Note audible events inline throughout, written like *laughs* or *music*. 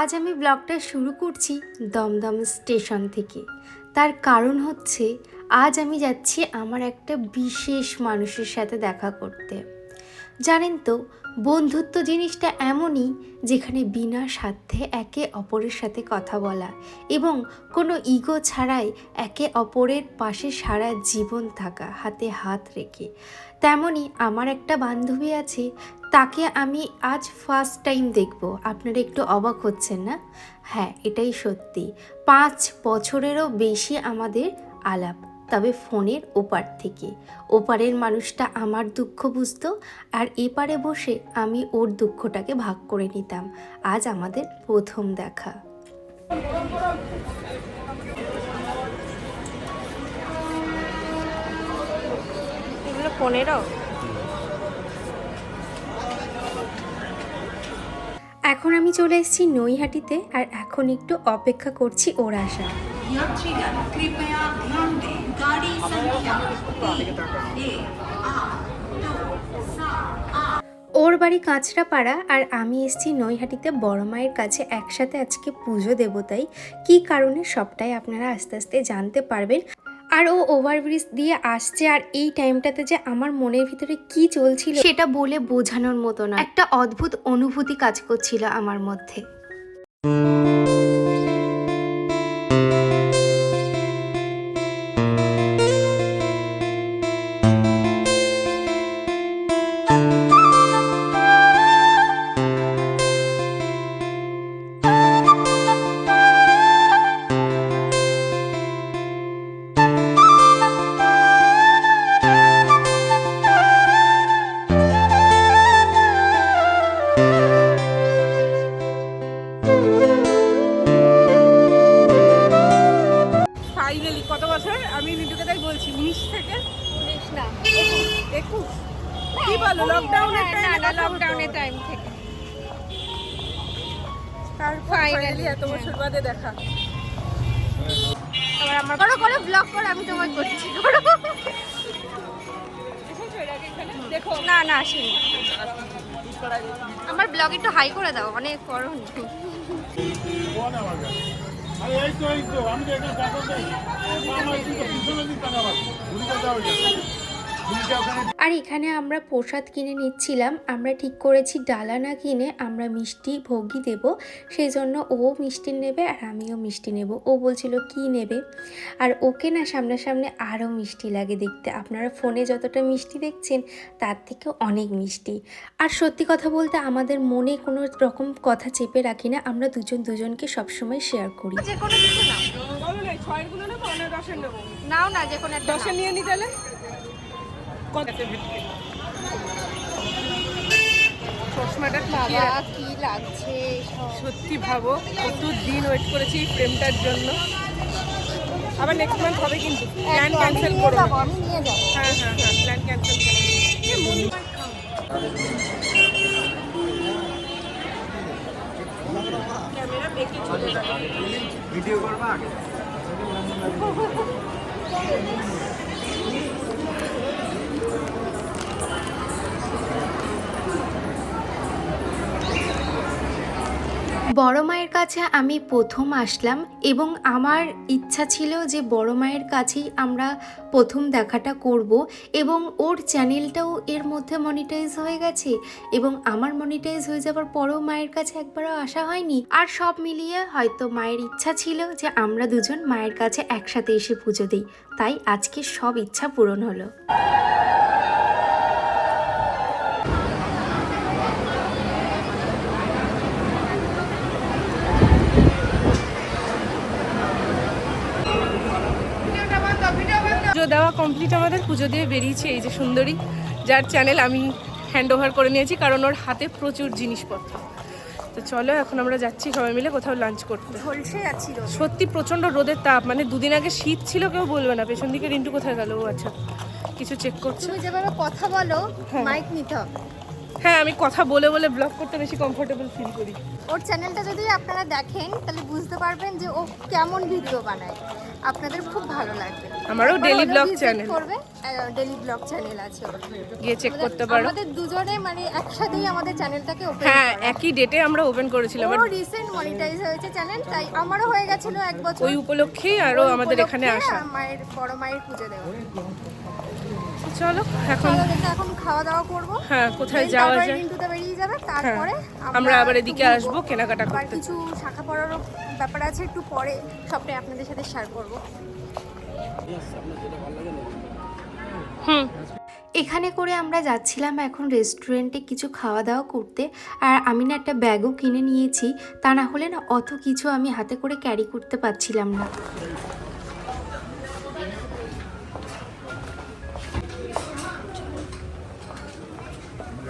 আজ আমি ব্লগটা শুরু করছি দমদম স্টেশন থেকে। তার কারণ হচ্ছে, আজ আমি যাচ্ছি আমার একটা বিশেষ মানুষের সাথে দেখা করতে। জানেন তো, বন্ধুত্ব জিনিসটা এমনই যেখানে বিনা স্বার্থে একে অপরের সাথে কথা বলা এবং কোনো ইগো ছাড়াই একে অপরের পাশে সারা জীবন থাকা, হাতে হাত রেখে। তেমনই আমার একটা বান্ধবী আছে, তাকে আমি আজ ফার্স্ট টাইম দেখব। আপনারা একটু অবাক হচ্ছেন না? হ্যাঁ এটাই সত্যি। পাঁচ বছরেরও বেশি আমাদের আলাপ। তবে ফোনের ওপার থেকে। ওপারের মানুষটা আমার দুঃখ বুঝতো আর এপারে বসে আমি ওর দুঃখটাকে ভাগ করে নিতাম। আজ আমাদের প্রথম দেখা। পনেরো এখন আমি চলে এসেছি নৈহাটিতে আর এখন একটু অপেক্ষা করছি ওর আসা ওর বাড়ি কাঁচরাপাড়া আর আমি এসছি নৈহাটিতে বড় মায়ের কাছে একসাথে আজকে পুজো দেব তাই। কী কারণে সবটাই আপনারা আস্তে আস্তে জানতে পারবেন। আর ও ওভারব্রিজ দিয়ে আসছে আর এই টাইমটাতে যে আমার মনের ভিতরে কি চলছিল সেটা বলে বোঝানোর মতো না। একটা অদ্ভুত অনুভূতি কাজ করছিল আমার মধ্যে। আমি নিটুকে তাই বলছি উনিশ থেকে? উনিশ না। একুশ? কি বলো লকডাউনের না না লকডাউনের টাইম থেকে। ফাইনালি এত বছর বাদে দেখা। আবার আমার করো করো ব্লগ করো আমি তোমায় করছি করো। না না আসিনি। আমার ব্লগ একটু হাই করে দাও অনেক করো আমি তো এখানে দেখা যাই আমার কিন্তু পিছনে দিক টাকা ঘুরিটা যাও ঘুরিটা ওখানে আর এখানে আমরা প্রসাদ কিনে নিচ্ছিলাম। আমরা ঠিক করেছি ডালা না কিনে আমরা মিষ্টি ভোগই দেব। সেই জন্য ও মিষ্টি নেবে আর আমিও মিষ্টি নেব। ও বলছিল কি নেবে? আর ওকে না সামনাসামনি আরও মিষ্টি লাগে দেখতে। আপনারা ফোনে যতটা মিষ্টি দেখছেন তার থেকে অনেক মিষ্টি। আর সত্যি কথা বলতে আমাদের মনে কোনো রকম কথা চেপে রাখি না। আমরা দুজন দুজনকে সবসময় শেয়ার করি। যে কোনো কিছু নাও। না ছয়েরগুলো নেব দশের নেব? নাও না যে কোনো একটা নিয়ে নি তাহলে? কত চশমাটা বাবা কি লাগছে সত্যি ভাবো কত দিন ওয়েট করেছি এই ফ্রেমটার জন্য। আবার নেক্সট মান্থ হবে কিন্তু। প্ল্যান ক্যান্সেল করো আমি নিয়ে যাব। হ্যাঁ হ্যাঁ হ্যাঁ প্ল্যান ক্যান্সেল করো। ক্যামেরা বেঁকে চলে যাবে। *laughs* বড় মায়ের কাছে আমি প্রথম আসলাম এবং আমার ইচ্ছা ছিল যে বড় মায়ের কাছেই আমরা প্রথম দেখাটা করব এবং ওর চ্যানেলটাও এর মধ্যে মনিটাইজ হয়ে গেছে এবং আমার মনিটাইজ হয়ে যাওয়ার পরেও মায়ের কাছে একবারও আসা হয়নি। আর সব মিলিয়ে হয়তো মায়ের ইচ্ছা ছিল যে আমরা দুজন মায়ের কাছে একসাথে এসে পুজো দিই। তাই আজকে সব ইচ্ছা পূরণ হলো পুজো দেওয়া কমপ্লিট আমাদের পুজো দিয়ে বেরিয়েছে এই যে সুন্দরী যার চ্যানেল আমি হ্যান্ড ওভার করে নিয়েছি কারণ ওর হাতে প্রচুর জিনিসপত্র। তো চলো এখন আমরা যাচ্ছি সবাই মিলে কোথাও লাঞ্চ করতে। সত্যি প্রচণ্ড রোদের তাপ মানে দুদিন আগে শীত ছিল কেউ বলবে না। পেছন দিকে রিন্টু কোথায় গেল? ও আচ্ছা কিছু চেক করছে। যেভাবে কথা বলো হ্যাঁ। মাইক নিতে হবে। হ্যাঁ আমি কথা বলে বলে ব্লগ করতে বেশি কমফোর্টেবল ফিল করি। ওর চ্যানেলটা যদি আপনারা দেখেন তাহলে বুঝতে পারবেন যে ও কেমন ভিডিও বানায়। আপনাদের খুব ভালো লাগবে। আমারও ডেলি ব্লগ channel। করবে ডেলি ব্লগ চ্যানেল আছে গিয়ে চেক করতে পারো। আমাদের দুজনে মানে একসাথেই আমাদের চ্যানেলটাকে ওপেন হ্যাঁ একই ডেটে আমরা ওপেন করেছিলাম আমার রিসেন্ট মনিটাইজ হয়েছে চ্যানেল তাই আমারও হয়ে গেছিল এক বছর। ওই উপলক্ষেই আরও আমাদের এখানে আসা। মায়ের বড় মায়ের পুজো দেবো চলো এখন এখন খাওয়া দাওয়া করব। হ্যাঁ কোথায় যাওয়া যায়? রিন্টুতে বেরিয়ে যাবে তারপরে আমরা আবার এদিকে আসব কেনাকাটা করতে। কিছু শাখা পড়ারও ব্যাপার আছে একটু পরে সবটাই আপনাদের সাথে শেয়ার করব। হুম। এখানে করে আমরা যাচ্ছিলাম এখন রেস্টুরেন্টে কিছু খাওয়া দাওয়া করতে আর আমি না একটা ব্যাগও কিনে নিয়েছি তা না হলে না অত কিছু আমি হাতে করে ক্যারি করতে পারছিলাম না।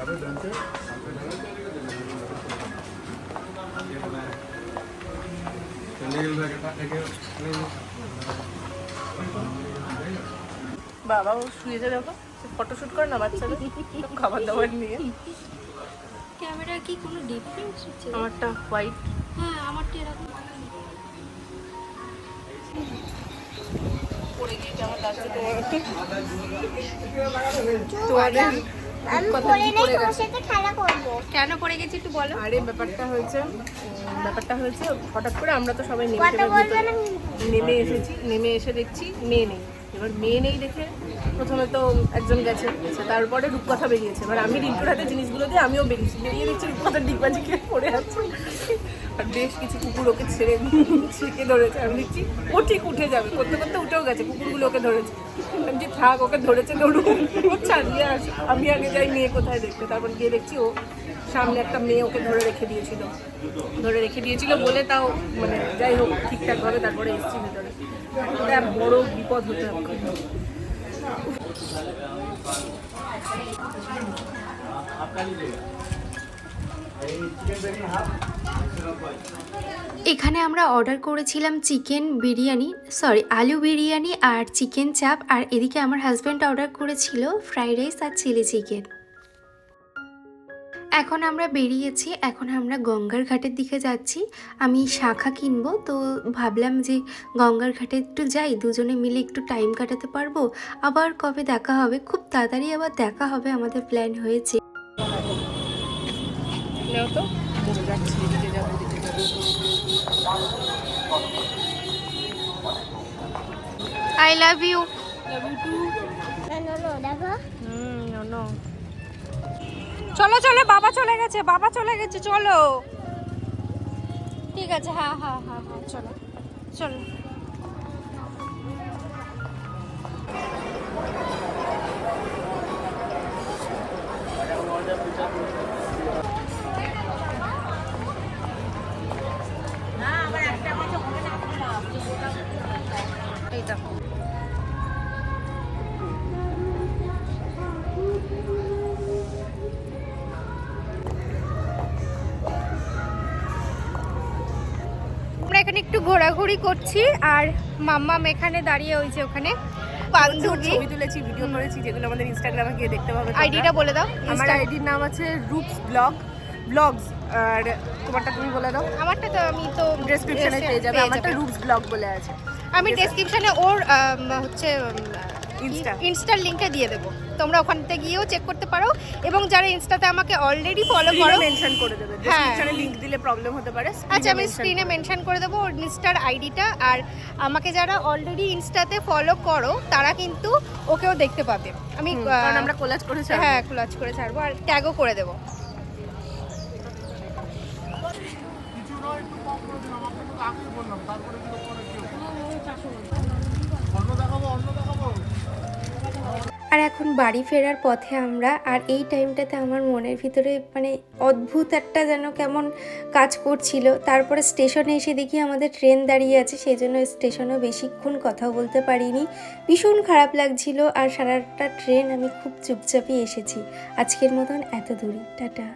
যাবে ব্যাংকে বাবা ও শুয়েছে দেখো ফটোশুট করে না বাচ্চাদের? খাবার দাবার নিয়ে। ক্যামেরা কি কোনো ডিফারেন্স হচ্ছে? আমারটা হোয়াইট হ্যাঁ আমারটা এরকম। পড়ে গিয়েছে আমার লাস্টে তোমাদের কেন পড়ে গেছি একটু বলো? আরে ব্যাপারটা হয়েছে ব্যাপারটা হয়েছে হঠাৎ করে আমরা তো সবাই নেমে নেমে এসেছি নেমে এসে দেখছি মেয়ে নেই। এবার মেয়ে নেই দেখে প্রথমে তো একজন গেছে তারপরে রূপকথা বেরিয়েছে। এবার আমি রিঙ্কুর হাতে জিনিসগুলো দিয়ে আমিও বেরিয়েছি। বেরিয়ে দিচ্ছি রূপকথার ডিগবাজি খেয়ে পড়ে আছে। আর বেশ কিছু কুকুর ওকে ছেড়ে ছেঁকে ধরেছে। আমি দেখছি ও ঠিক উঠে যাবে, করতে করতে উঠেও গেছে, কুকুরগুলো ওকে ধরেছে। আমি যে থাক, ওকে ধরেছে ধরুন ও ছাড়িয়ে আসে। আমি আগে যাই মেয়ে কোথায় দেখতে, তারপর গিয়ে দেখছি ও সামনে একটা মেয়ে ওকে ধরে রেখে দিয়েছিল। ধরে রেখে দিয়েছিল বলে তাও মানে যাই হোক, ঠিকঠাকভাবে তারপরে এসেছি ভেতরে। এটা বড় বিপদ হতে হবে। এখানে আমরা অর্ডার করেছিলাম চিকেন বিরিয়ানি সরি আলু বিরিয়ানি আর চিকেন চাপ আর এদিকে আমার হাজব্যান্ড অর্ডার করেছিল ফ্রাইড রাইস আর চিলি চিকেন এখন আমরা বেরিয়েছি, এখন আমরা গঙ্গার ঘাটের দিকে যাচ্ছি। আমি শাখা কিনবো, তো ভাবলাম যে গঙ্গার ঘাটে একটু যাই, দুজনে মিলে একটু টাইম কাটাতে পারব। আবার কবে দেখা হবে, খুব তাড়াতাড়ি আবার দেখা হবে, আমাদের প্ল্যান হয়েছে। বলে যাচ্ছি এদিকে যাব এদিকে I love you hmm no চলো চলো বাবা চলে গেছে বাবা চলে গেছে চলো। ঠিক আছে হ্যাঁ হ্যাঁ হ্যাঁ হ্যাঁ চলো চলো। এই দেখো এখানে একটু ঘোরাঘুরি করছি আর মাম্মাম এখানে দাঁড়িয়ে হয়েছে ওখানে বান্ধবী ছবি তুলেছি ভিডিও করেছি যেগুলো আমাদের ইনস্টাগ্রামে গিয়ে দেখতে পাবে। আইডিটা বলে দাও আমার আইডির নাম আছে রুপস ব্লগ ব্লগস আর তোমারটা তুমি বলে দাও। আমারটা তো আমি তো ডেসক্রিপশনে পেয়ে যাবে আমারটা রুপস ব্লগ বলে আছে। আমি ডেসক্রিপশনে ওর হচ্ছে Insta। ইনস্টার লিংকটা দিয়ে দেবো। তোমরা ওখান থেকে গিয়েও চেক করতে পারো এবং যারা ইনস্টাতে আমাকে অলরেডি ফলো করো মেনশন করে দেবে। হ্যাঁ। ডেসক্রিপশনে লিংক দিলে প্রবলেম হতে পারে আচ্ছা আমি স্ক্রিনে মেনশন করে দেবো ওর ইনস্টার আইডিটা আর আমাকে যারা অলরেডি ইনস্টাতে ফলো করো তারা কিন্তু ওকেও দেখতে পাবে। আমি আমরা কোলাজ করে হ্যাঁ ক্লাচ করে ছাড়বো। আর ট্যাগও করে দেবো কিছু নয় একটু কম করে দিলাম আপনাকে তো আগেই বললাম তারপরে কিন্তু পরে কেউ অন্য দেখাবো অন্য দেখাবো। আর এখন বাড়ি ফেরার পথে আমরা আর এই টাইমটাতে আমার মনের ভিতরে মানে অদ্ভুত একটা যেন কেমন কাজ করছিল। তারপরে স্টেশনে এসে দেখি আমাদের ট্রেন দাঁড়িয়ে আছে সেই জন্য স্টেশনেও বেশিক্ষণ কথা বলতে পারিনি। ভীষণ খারাপ লাগছিল আর সারাটা ট্রেন আমি খুব চুপচাপই এসেছি। আজকের মতন এত দূরই। টাটা।